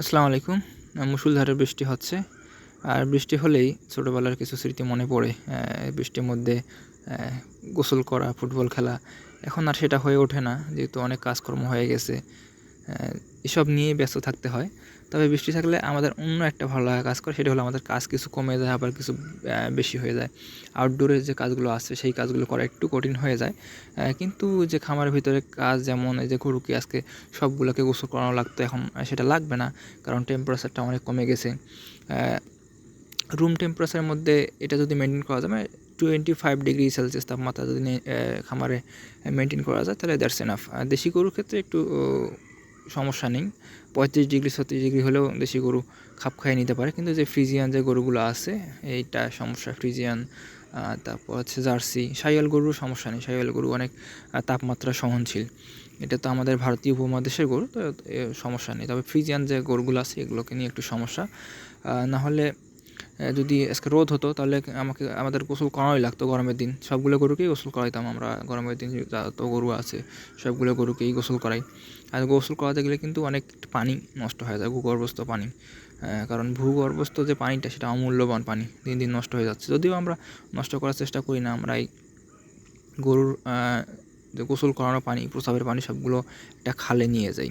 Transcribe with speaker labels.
Speaker 1: আসসালামু আলাইকুম। মুসুলধারে বৃষ্টি হচ্ছে। আর বৃষ্টি হলেই ছোটোবেলার কিছু স্মৃতি মনে পড়ে। বৃষ্টির মধ্যে গোসল করা, ফুটবল খেলা। এখন আর সেটা হয়ে ওঠে না, যেহেতু অনেক কাজকর্ম হয়ে গেছে। এসব নিয়ে ব্যস্ত থাকতে হয়। তবে বৃষ্টি থাকলে আমাদের অন্য একটা ভালো লাগা কাজ করে, সেটা হলো আমাদের কাজ কিছু কমে যায়, আবার কিছু বেশি হয়ে যায়। আউটডোরের যে কাজগুলো আছে, সেই কাজগুলো করা একটু কঠিন হয়ে যায়। কিন্তু যে খামারের ভিতরে কাজ যেমন এই যে গরুকে আজকে সবগুলোকে গোসল করানো লাগতো, এখন সেটা লাগবে না, কারণ টেম্পারেচারটা অনেক কমে গেছে। রুম টেম্পারেচারের মধ্যে এটা যদি মেনটেন করা যায় মানে টোয়েন্টি ফাইভ ডিগ্রি সেলসিয়াস তাপমাত্রা যদি খামারে মেনটেন করা যায়, তাহলে দ্যাটস এনাফ দেশি গরুর ক্ষেত্রে একটু সমস্যা নেই। পঁয়ত্রিশ ডিগ্রি, ছত্রিশ ডিগ্রি হলেও দেশি গরু খাপ খাইয়ে নিতে পারে। কিন্তু যে ফ্রিজিয়ান যে গরুগুলো আছে, এইটা সমস্যা। ফ্রিজিয়ান তারপর হচ্ছে জার্সি সাইয়াল গরুর সমস্যা নেই। সাইয়াল গরু অনেক তাপমাত্রা সহনশীল। এটা তো আমাদের ভারতীয় উপমহাদেশের গরু, তো সমস্যা নেই। তবে ফ্রিজিয়ান যে গরুগুলো আছে, এগুলোকে নিয়ে একটু সমস্যা। নাহলে যদি আজকে রোদ হতো, তাহলে আমাকে, আমাদের গোসল করানোই লাগতো গরমের দিন। সবগুলো গরুকেই গোসল করাইতাম আমরা, গরমের দিন যত গরু আছে, সবগুলো গরুকেই গোসল করাই। আর গোসল করাতে গেলে কিন্তু অনেক পানি নষ্ট হয়ে যায়, ভূগর্ভস্থ পানি। কারণ ভূগর্ভস্থ যে পানিটা, সেটা অমূল্যবান পানি, দিন দিন নষ্ট হয়ে যাচ্ছে। যদিও আমরা নষ্ট করার চেষ্টা করি না, আমরা এই গরুর যে গোসল করানো পানি, প্রসাবের পানি, সবগুলো একটা খালে নিয়ে যাই।